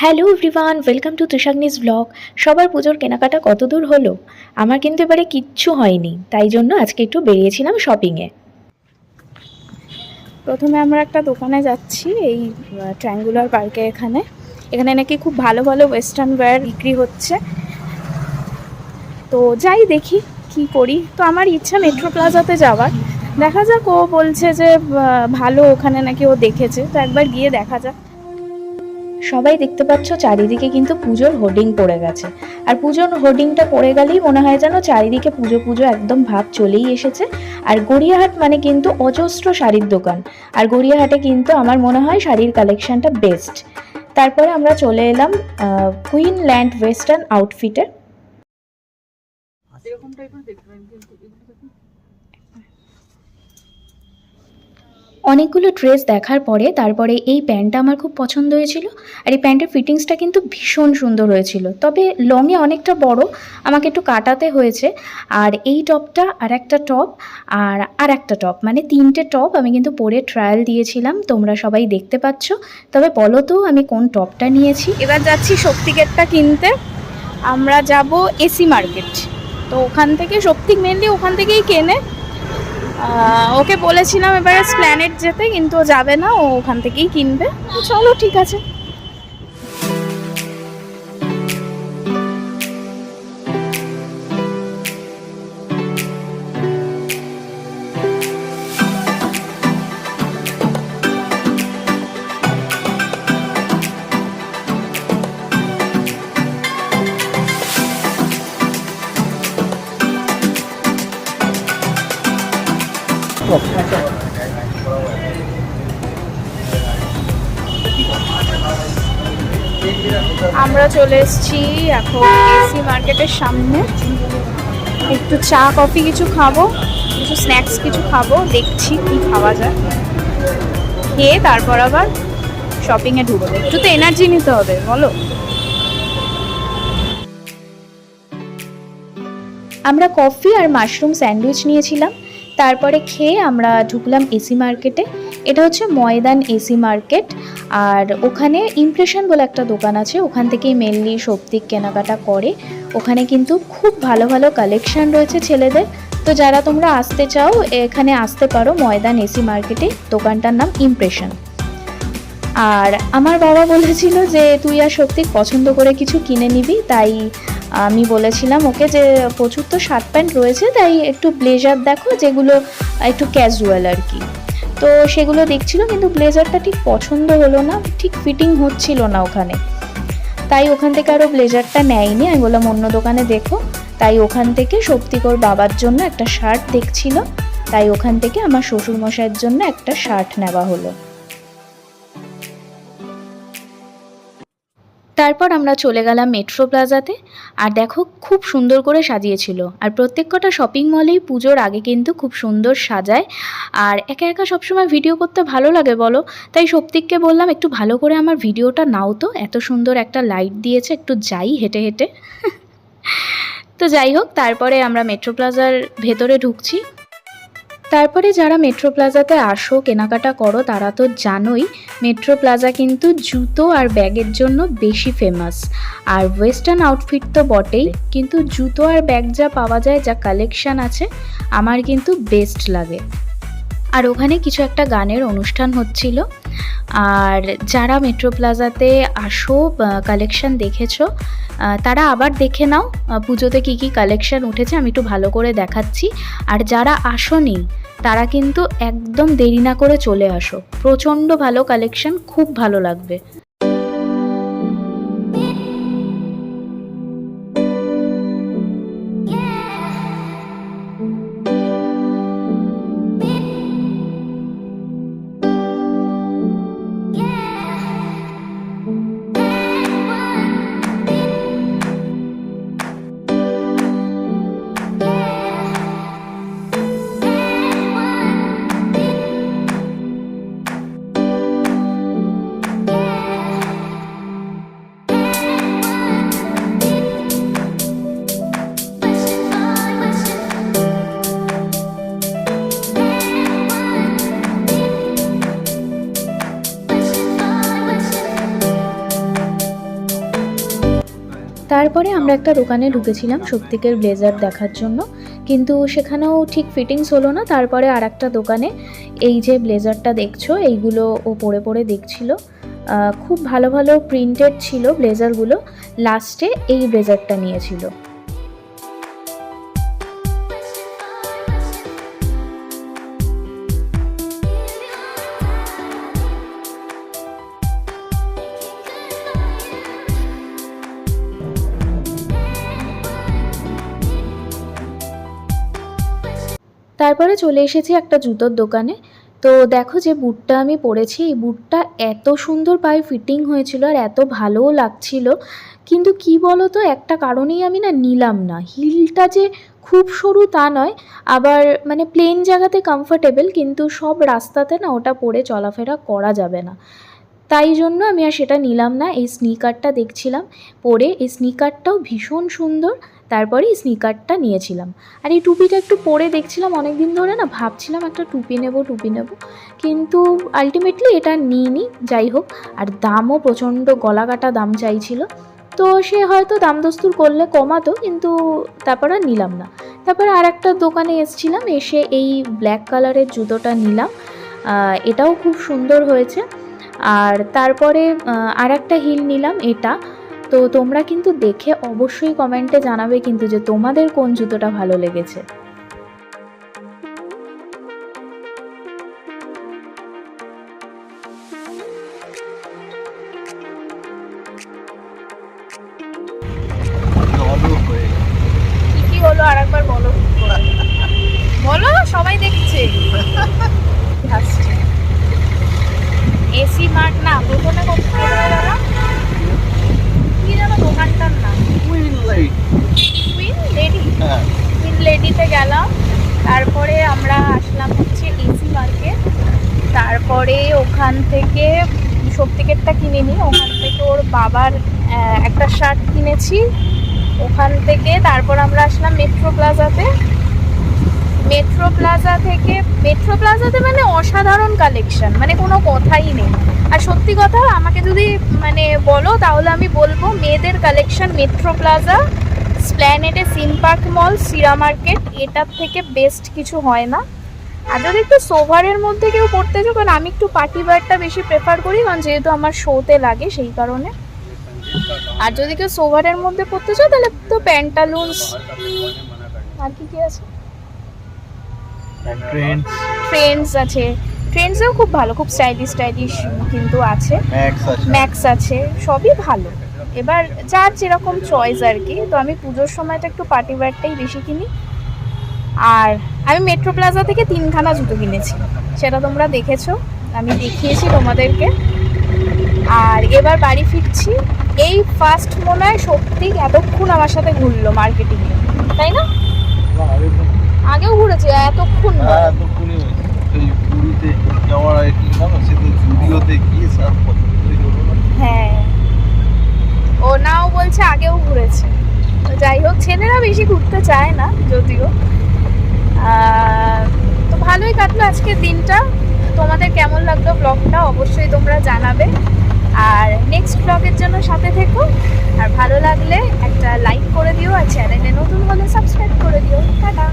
Hello everyone welcome to Trishagni's blog সবার পুজোর কেনাকাটা কত দূর হলো? আমার কিন্তু এবারে কিচ্ছু হয়নি, তাই জন্য আজকে একটু বেরিয়েছিলাম শপিংয়ে প্রথমে আমরা একটা দোকানে যাচ্ছি, এই ট্রায়াঙ্গুলার পার্কে এখানে। এখানে নাকি খুব ভালো ভালো ওয়েস্টার্ন ওয়্যার বিক্রি হচ্ছে। তো যাই দেখি কি করি। তো আমার ইচ্ছা মেট্রো প্লাজাতে যাওয়ার। দেখা যাক, ও বলছে যে ভালো ওখানে নাকি ও দেখেছে। তো একবার গিয়ে দেখা যাক। সবাই দেখতে পাচ্ছ চারিদিকে কিন্তু পুজোর হোর্ডিং পড়ে গেছে। আর পুজোর হোর্ডিংটা পড়ে গেলেই মনে হয় যেন চারিদিকে পুজো পুজো একদম ভাব চলেই এসেছে। আর গড়িয়াহাট মানে কিন্তু অজস্র শাড়ির দোকান। আর গড়িয়াহাটে কিন্তু আমার মনে হয় শাড়ির কালেকশনটা বেস্ট। তারপরে আমরা চলে এলাম কুইন ল্যান্ড ওয়েস্টার্ন আউটফিটে অনেকগুলো ড্রেস দেখার পরে তারপরে এই প্যান্টটা আমার খুব পছন্দ হয়েছিল আর এই প্যান্টের ফিটিংসটা কিন্তু ভীষণ সুন্দর হয়েছিল। তবে লংয়ে অনেকটা বড়, আমাকে একটু কাটাতে হয়েছে। আর এই টপটা আর একটা টপ আর আর একটা টপ মানে তিনটে টপ আমি কিন্তু পরে ট্রায়াল দিয়েছিলাম, তোমরা সবাই দেখতে পাচ্ছ। তবে বলো তো, আমি কোন টপটা নিয়েছি? এবার যাচ্ছি শক্তিগেটটা কিনতে। আমরা যাব এসি মার্কেট। তো ওখান থেকে, শক্তি মেনলি ওখান থেকেই কেনে। ওকে বলেছিলাম এবারে স্প্ল্যানেট যেতে, কিন্তু ও যাবে না, ও ওখান থেকেই কিনবে। চলো, ঠিক আছে। আমরা চলে এসেছি এখন এসি মার্কেটের সামনে। একটু চা, কফি কিছু খাব, কিছু স্ন্যাক্স কিছু খাব, দেখছি কি খাওয়া যায়। খেয়ে তারপর আবার শপিংয়ে ঢুকবো। একটু তো এনার্জি নিতে হবে, বলো। আমরা কফি আর মাশরুম স্যান্ডউইচ নিয়েছিলাম। তারপরে খেয়ে আমরা ঢুকলাম এসি মার্কেটে এটা হচ্ছে ময়দান এসি মার্কেট আর ওখানে ইমপ্রেশন বলে একটা দোকান আছে, ওখান থেকেই মেনলি সবদিক কেনাকাটা করে। ওখানে কিন্তু খুব ভালো ভালো কালেকশন রয়েছে ছেলেদের। তো যারা তোমরা আসতে চাও, এখানে আসতে পারো ময়দান এসি মার্কেটে দোকানটার নাম ইমপ্রেশন আর আমার বাবা বলেছিল যে, তুই আর সত্যি পছন্দ করে কিছু কিনে নিবি। তাই আমি বলেছিলাম ওকে যে প্রচুর তো শার্ট প্যান্ট রয়েছে, তাই একটু ব্লেজার দেখো যেগুলো, একটু ক্যাজুয়াল আর কি। তো সেগুলো দেখছিল, কিন্তু ব্লেজারটা ঠিক পছন্দ হলো না, ঠিক ফিটিং হচ্ছিল না ওখানে। তাই ওখান থেকে আরও ব্লেজারটা নেয়নি, আমি বললাম অন্য দোকানে দেখো। তাই ওখান থেকে শক্তিকর বাবার জন্য একটা শার্ট দেখছিল, তাই ওখান থেকে আমার শ্বশুরমশাইয়ের জন্য একটা শার্ট নেওয়া হলো। তারপর আমরা চলে গেলাম মেট্রো প্লাজাতে। আর দেখো, খুব সুন্দর করে সাজিয়েছিল। আর প্রত্যেক কটা শপিং মলেই পুজোর আগে কিন্তু খুব সুন্দর সাজায়। আর একা একা সবসময় ভিডিও করতে ভালো লাগে বলো। তাই সপ্তিককে বললাম, একটু ভালো করে আমার ভিডিওটা নাও তো। এত সুন্দর একটা লাইট দিয়েছে, একটু যাই হেঁটে হেঁটে। তো যাই হোক, তারপরে আমরা মেট্রো প্লাজার ভেতরে ঢুকছি। তারপরে যারা মেট্রো প্লাজাতে আসো, কেনাকাটা করো, তারা তো জানোই মেট্রো প্লাজা কিন্তু জুতো আর ব্যাগের জন্য বেশি ফেমাস আর ওয়েস্টার্ন আউটফিট তো বটেই, কিন্তু জুতো আর ব্যাগ যা পাওয়া যায়, যা কালেকশান আছে, আমার কিন্তু বেস্ট লাগে। আর ওখানে কিছু একটা গানের অনুষ্ঠান হচ্ছিল। আর যারা মেট্রো প্লাজাতে আসো কালেকশন দেখেছ তারা আবার দেখে নাও পুজোতে কি কি কালেকশন উঠেছে, আমি একটু ভালো করে দেখাচ্ছি। আর যারা আসনি, তারা কিন্তু একদম দেরি না করে চলে আসো। প্রচণ্ড ভালো কালেকশন খুব ভালো লাগবে। তারপরে আমরা একটা দোকানে ঢুকেছিলাম সত্যিকের ব্লেজার দেখার জন্য। কিন্তু সেখানেও ঠিক ফিটিংস হলো না। তারপরে আর একটা দোকানে এই যে ব্লেজারটা দেখছ, এইগুলো ও পরে পরে দেখছিল খুব ভালো ভালো প্রিন্টেড ছিল ব্লেজারগুলো। লাস্টে এই ব্লেজারটা নিয়েছিল। তারপরে চলে এসেছি একটা জুতোর দোকানে। তো দেখো যে বুটটা আমি পরেছি, এই বুটটা এত সুন্দর পায়ে ফিটিং হয়েছিল আর এত ভালোও লাগছিল। কিন্তু কি বলো তো একটা কারণেই আমি না নিলাম না। হিলটা যে খুব সরু তা নয়, আবার মানে প্লেন জায়গাতে কমফোর্টেবল কিন্তু সব রাস্তাতে না ওটা পরে চলাফেরা করা যাবে না। তাই জন্য আমি আর সেটা নিলাম না। এই স্নিকারটা দেখছিলাম, পরে এই স্নিকারটাও ভীষণ সুন্দর। তারপরে এই স্নিকারটা নিয়েছিলাম। আর এই টুপিটা একটু পরে দেখছিলাম অনেক দিন ধরে না ভাবছিলাম একটা টুপি নেব টুপি নেব। কিন্তু আলটিমেটলি এটা নিইনি, যাই হোক। আর দামও প্রচণ্ড গলা কাটা দাম চাইছিল। তো সে হয়তো দাম দস্তুর করলে কমাতো, কিন্তু তারপর আর নিলাম না। তারপরে আর একটা দোকানে এসছিলাম, এসে এই ব্ল্যাক কালারের জুতোটা নিলাম। এটাও খুব সুন্দর হয়েছে। আর তারপরে আর একটা হিল নিলাম, এটা। তো তোমরা কিন্তু দেখে অবশ্যই কমেন্টে জানাবে কিন্তু যে তোমাদের কোন জুতোটা ভালো লেগেছে। বলো। সবাই দেখছে। এসি মার্ট না, প্রথমে যেন না। কুইন লেডি কুইন লেডি হ্যাঁ, কুইন লেডিতে গেলাম। তারপরে আমরা আসলাম হচ্ছে এসি মার্কেট তারপরে ওখান থেকে সত্যিকেরটা কিনে নিই। ওখান থেকে ওর বাবার একটা শার্ট কিনেছি। ওখান থেকে তারপর আমরা আসলাম মেট্রো প্লাজাতে মেট্রো প্লাজা থেকে মেট্রো প্লাজাতে মানে অসাধারণ কালেকশন মানে কোনো কথাই নেই। আর সত্যি কথা, আমাকে যদি মানে বলো, তাহলে আমি বলব মেয়েদের কালেকশন মেট্রো প্লাজা স্প্ল্যানেটে সিন পার্ক মল সিরা মার্কেট এটার থেকে বেস্ট কিছু হয় না। আর যদি একটু সোভারের মধ্যে কেউ পড়তে চাও, কারণ আমি একটু পার্টি ওয়্যারটা বেশি প্রেফার করি, কারণ যেহেতু আমার শোতে লাগে সেই কারণে। আর যদি কেউ সোভারের মধ্যে পড়তে চাও, তাহলে তো প্যান্টালুন্স আর কি কি আছে? Trends, ট্রেন্ডস আছে। ট্রেন্ডসেও খুব ভালো খুব স্টাইলিশ স্টাইলিশ কিন্তু আছে। Max আছে। ম্যাক্স আছে সবই ভালো। এবার যার যেরকম চয়েস আর কি তো আমি পুজোর সময়টা একটু পার্টি ওয়্যারটাই বেশি কিনি। আর আমি মেট্রো প্লাজা থেকে তিনখানা জুতো কিনেছি। সেটা তোমরা দেখেছ আমি দেখিয়েছি তোমাদেরকে। আর এবার বাড়ি ফিরছি। এই ফার্স্ট মনে হয় সত্যি এতক্ষণ আমার সাথে ঘুরলো মার্কেটিংয়ে তাই না? ঘুরেছে এতক্ষণ হ্যাঁ, এতক্ষণই হয়েছে। ওই পুরীতে যাওয়ার আগে না, সে তো জুডিওতে গিয়ে সব পছন্দই হলো না। হ্যাঁ। ও নাও বলছে আগেও ঘুরেছে। যাই হোক ছেলেরা বেশি ঘুরতে চায় না যদিও। তো ভালোই কাটলো আজকের দিনটা। তোমাদের কেমন লাগল ব্লগটা অবশ্যই তোমরা জানাবে। আর নেক্সট ব্লগের জন্য সাথে থেকো। আর ভালো লাগলে একটা লাইক করে দিও আর চ্যানেলে নতুন হলে সাবস্ক্রাইব করে দিও। টাটা!